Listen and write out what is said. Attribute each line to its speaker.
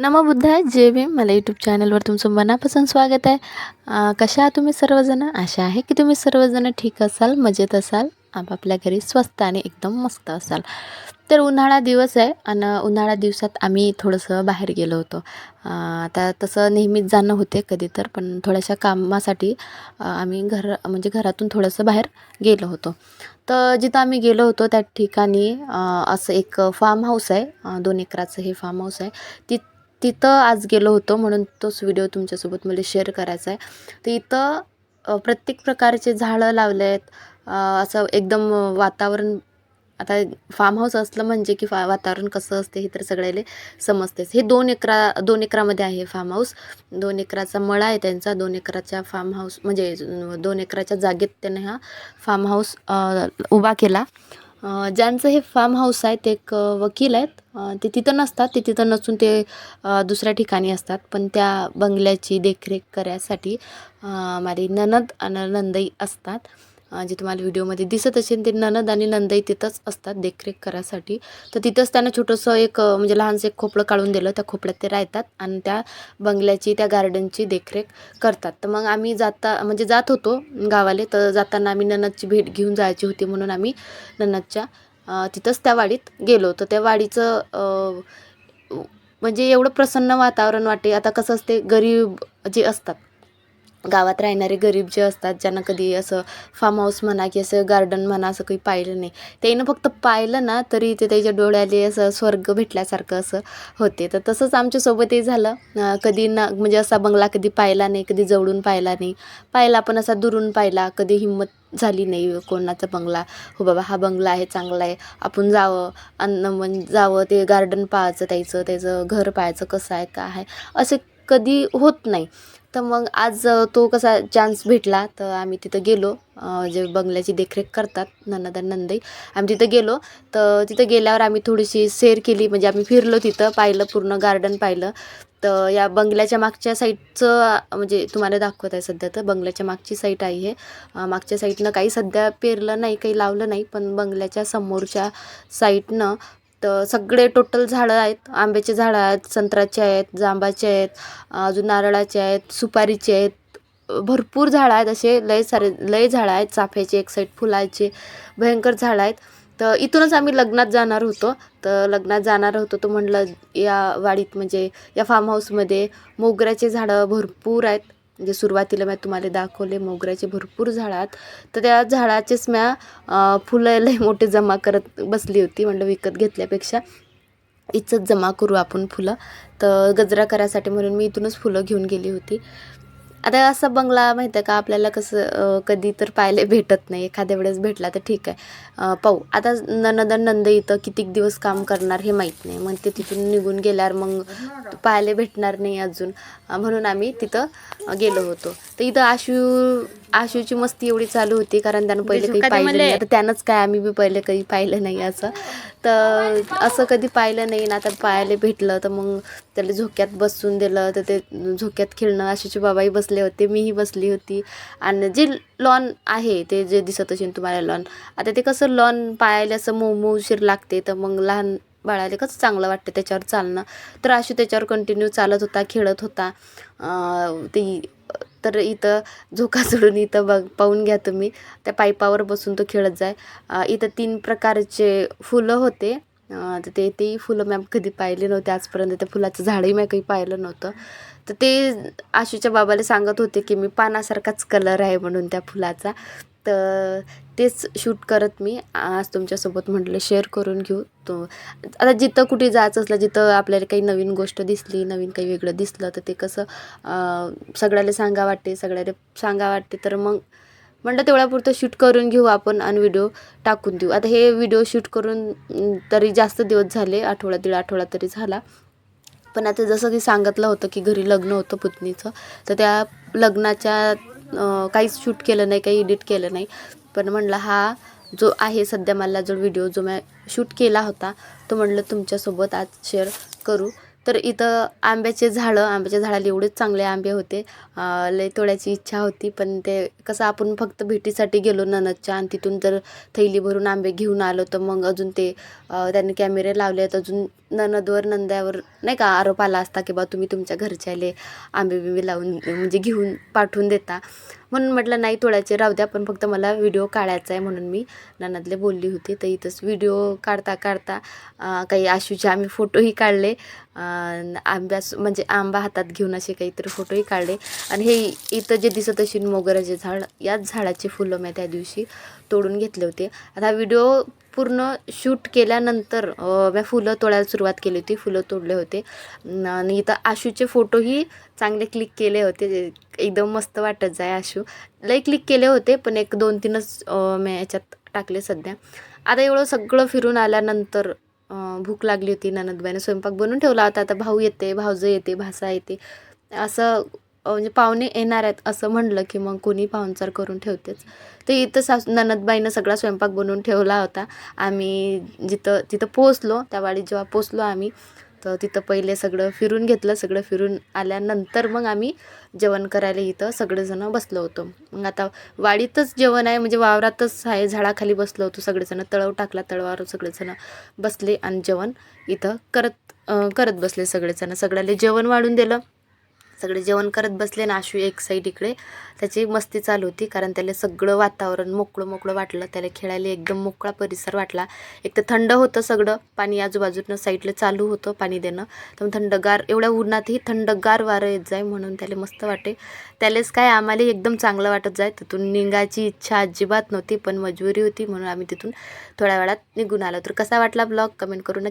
Speaker 1: नमोबुद्धा जे जय भीम. मला यूट्यूब चॅनलवर तुमचं मनापासून स्वागत आहे. कशा आहात तुम्ही सर्वजण? आशा आहे की तुम्ही सर्वजण ठीक असाल मजेत असाल आपापल्या घरी स्वस्त आणि एकदम मस्त असाल. तर उन्हाळा दिवस आहे आणि उन्हाळा दिवसात आम्ही थोडंसं बाहेर गेलो होतो. आता तसं नेहमीच जाणं होते कधी तर पण थोड्याशा कामासाठी आम्ही घर म्हणजे घरातून थोडंसं बाहेर गेलो होतो. तर जिथं आम्ही गेलो होतो त्या ठिकाणी असं एक फार्म हाऊस आहे. दोन एकराचं हे फार्म हाऊस आहे. ति तिथं आज गेलो होतो म्हणून तोच व्हिडिओ तुमच्यासोबत मला शेअर करायचा आहे तर इथं प्रत्येक प्रकारचे झाडं लावले आहेत असं एकदम वातावरण आता फार्म हाऊस असलं म्हणजे की फा वातावरण कसं असते हे तर सगळ्याला समजतेच. हे दोन एकरा दोन एकरामध्ये आहे फार्म हाऊस दोन एकराचा मळा आहे त्यांचा. दोन एकराच्या फार्म हाऊस म्हणजे दोन एकराच्या जागेत त्याने हा फार्म हाऊस उभा केला. ज्यांचं हे फार्म हाऊस आहे ते एक वकील आहेत. ते तिथं नसतात ते तिथं नसून ते दुसऱ्या ठिकाणी असतात. पण त्या बंगल्याची देखरेख करायसाठी माझी ननद आणि नंदई असतात. जे तुम्हाला व्हिडिओमध्ये दिसत असेल ते ननद आणि नंदई तिथंच असतात देखरेख करायसाठी. तर तिथंच त्यांना छोटंसं एक म्हणजे लहानसं एक खोपडं काढून दिलं. त्या खोपड्यात ते राहतात आणि त्या बंगल्याची त्या गार्डनची देखरेख करतात. तर मग आम्ही जाता म्हणजे जात होतो गावाले. तर जाताना आम्ही ननदची भेट घेऊन जायची होती म्हणून आम्ही ननदच्या तिथंच त्या वाडीत गेलो. तर त्या वाडीचं म्हणजे एवढं प्रसन्न वातावरण वाटे. आता कसं असते गरीब जे असतात गावात राहणारे गरीब जे असतात ज्यांना कधी असं फार्म हाऊस म्हणा की असं गार्डन म्हणा असं काही पाहिलं नाही त्यानं फक्त पाहिलं ना तरी ते त्याच्या डोळ्याले असं स्वर्ग भेटल्यासारखं असं होते. तर तसंच आमच्यासोबतही झालं. कधी ना म्हणजे असा बंगला कधी पाहिला नाही कधी जवळून पाहिला नाही. पाहिला पण असा दुरून पाहिला कधी हिंमत झाली नाही कोणाचा बंगला. हो बाबा हा बंगला आहे चांगला आहे. आपण जावं अन्न म्हण जावं ते गार्डन पाहायचं त्याचं त्याचं घर पाहायचं कसं आहे काय आहे. असे कधी होत नाही. तर मग आज तो कसा चान्स भेटला तर आम्ही तिथं गेलो. जे बंगल्याची देखरेख करतात ननद आणि नंदई. आम्ही तिथं गेलो. तर तिथं गेल्यावर आम्ही थोडीशी सेर केली. म्हणजे आम्ही फिरलो तिथं पाहिलं पूर्ण गार्डन पाहिलं. तर या बंगल्याच्या मागच्या साईडचं म्हणजे तुम्हाला दाखवत आहे सध्या तर बंगल्याच्या मागची साईट आहे हे. मागच्या साईडनं काही सध्या पेरलं नाही काही लावलं नाही. पण बंगल्याच्या समोरच्या साईटनं तर सगळे टोटल झाडं आहेत. आंब्याचे झाडं आहेत संत्र्याचे आहेत जांबाचे आहेत अजून नारळाचे आहेत सुपारीचे आहेत. भरपूर झाडं आहेत असे. लय सारे लय झाडं आहेत. चाफ्याचे एक साईड फुलाचे भयंकर झाडं आहेत. तर इथूनच आम्ही लग्नात जाणार होतो. तर लग्नात जाणार होतो तर म्हटलं या वाडीत म्हणजे या फार्म हाऊसमध्ये मोगऱ्याचे झाडं भरपूर आहेत. म्हणजे सुरुवातीला मी तुम्हाला दाखवले मोगऱ्याचे भरपूर झाडात. तर त्या झाडाचेच म्या फुलं लय मोठे जमा करत बसली होती म्हटलं विकत घेतल्यापेक्षा इथंच जमा करू आपण फुलं. तर गजरा करायसाठी म्हणून मी इथूनच फुलं घेऊन गेली होती. आता असा बंगला माहिती आहे का? आपल्याला कसं कधी तर पाहायला भेटत नाही. एखाद्या वेळेस भेटला तर ठीक आहे. पाहू. आता ननद नंद इथं कितीक दिवस काम करणार हे माहीत नाही. मग ते तिथून निघून गेल्यावर मग पाहायला भेटणार नाही अजून. म्हणून आम्ही तिथं गेलो होतो. तर इथं आशू आशूची मस्ती एवढी चालू होती कारण त्यानं पहिले काही पाहिलं नाही. आता त्यानंच काय आम्ही बी पहिले काही पाहिलं नाही असं. तर असं कधी पाहिलं नाही ना आता पाहायला भेटलं. तर मग त्याला झोक्यात बसून दिलं तर ते झोक्यात खेळणं आशूचे बाबाही बसले होते मीही बसली होती. आणि जे लॉन आहे ते जे दिसत असेल तुम्हाला लॉन आता ते कसं लॉन पायाले असं मऊ मऊशीर लागते तर मग लहान बाळाला कसं चांगलं वाटतं त्याच्यावर चालणं? तर आशू त्याच्यावर कंटिन्यू चालत होता खेळत होता. ते तर इथं झोका सोडून इथं बघ पाहून घ्या तुम्ही. त्या पाईपावर बसून तो खेळत जाय. इथं तीन प्रकारचे फुलं होते. तर ते तेही फुलं मॅम कधी पाहिले नव्हते आजपर्यंत. त्या फुलाचं झाडही मॅ काही पाहिलं नव्हतं. तर ते आशूच्या बाबाला सांगत होते की मी पानासारखाच कलर आहे म्हणून त्या फुलाचा. तर तेच शूट करत मी. आज तुमच्यासोबत म्हटलं शेअर करून घेऊ. तो आता जिथं कुठे जायचं असलं जिथं आपल्याला काही नवीन गोष्ट दिसली नवीन काही वेगळं दिसलं तर ते कसं सगळ्याला सांगा वाटते सगळ्याला सांगा वाटते. तर मग म्हणलं तेवढ्यापुरतं शूट करून घेऊ आपण आणि व्हिडिओ टाकून देऊ. आता हे व्हिडिओ शूट करून तरी जास्त दिवस झाले आठवडा दीड आठवडा तरी झाला. पण आता जसं की सांगितलं होतं की घरी लग्न होतं पुतणीचं तर त्या लग्नाच्या काहीच शूट केलं नाही काही एडिट केलं नाही. पण म्हणलं हा जो आहे सध्या मला जो व्हिडिओ जो मी शूट केला होता तो म्हणलं तुमच्यासोबत आज शेअर करू. तर इथं आंब्याचे झाडं आंब्याच्या झाडाला एवढेच चांगले आंबे होते. लय तोडायची इच्छा होती पण ते कसं आपण फक्त भेटीसाठी गेलो ननदच्या आणि तिथून जर थैली भरून आंबे घेऊन आलो तर मग अजून ते त्यांनी कॅमेरे लावले आहेत अजून ननदवर नंद्यावर नाही का आरोप आला असता की बा तुम्ही तुमच्या घरच्याले आंबे बिंबे लावून म्हणजे घेऊन पाठवून देता. म्हणून म्हटलं नाही तोडायचे राहू द्या पण फक्त मला व्हिडिओ काढायचा आहे म्हणून मी ननादले बोलली होती. तर इथंच व्हिडिओ काढता काढता काही आशूचे आम्ही फोटोही काढले. आंब्यास म्हणजे आंबा हातात घेऊन असे काहीतरी फोटोही काढले. आणि हे इथं जे दिसत असेल मोगऱ्याचे झाड याच झाडाचे फुलं मी त्या दिवशी तोडून घेतले होते. आता व्हिडिओ पूर्ण शूट केल्यानंतर मी फुलं तोडायला सुरुवात केली होती फुलं तोडले होते. आणि इथं आशूचे फोटोही चांगले क्लिक केले होते. एकदम मस्त वाटत जाय आशू. लई क्लिक केले होते पण एक दोन तीनच मी याच्यात टाकले सध्या. आता एवढं सगळं फिरून आल्यानंतर भूक लागली होती ननदबाईने स्वयंपाक बनवून ठेवला होता. आता भाऊ येते भाऊजं येते भासा येते. असं म्हणजे पाहुणे येणार आहेत असं म्हणलं की मग कोणी पाहुणचार करून ठेवतेच. ते इथं सास ननदबाईनं सगळा स्वयंपाक बनवून ठेवला होता. आम्ही जिथं तिथं पोचलो त्या वाडीत जेव्हा पोचलो आम्ही तर तिथं पहिले सगळं फिरून घेतलं. सगळं फिरून आल्यानंतर मग आम्ही जेवण करायला इथं सगळेजणं बसलो होतो. मग आता वाडीतच जेवण आहे म्हणजे वावरातच आहे झाडाखाली बसलो होतो. सगळेजणं तळव टाकला तळवावर सगळेजणं बसले आणि जेवण इथं करत करत बसले सगळेजणं. सगळ्याला जेवण वाढून दिलं. सगळे जेवण करत बसले ना आशू एक साईड इकडे. त्याची मस्ती चालू होती कारण त्याला सगळं वातावरण मोकळं मोकळं वाटलं. त्याला खेळायला एकदम मोकळा परिसर वाटला. एक तर थंड होतं सगळं. पाणी आजूबाजूनं साईडला चालू होतं पाणी देणं. तर थंडगार एवढ्या उन्हातही थंडगार वारं येत जाय म्हणून त्याला मस्त वाटे. त्यालाच काय आम्हाला एकदम चांगलं वाटत जाय. तिथून निघायची इच्छा अजिबात नव्हती पण मजबुरी होती म्हणून आम्ही तिथून थोड्या वेळात निघून आलो. तर कसा वाटला ब्लॉग कमेंट करून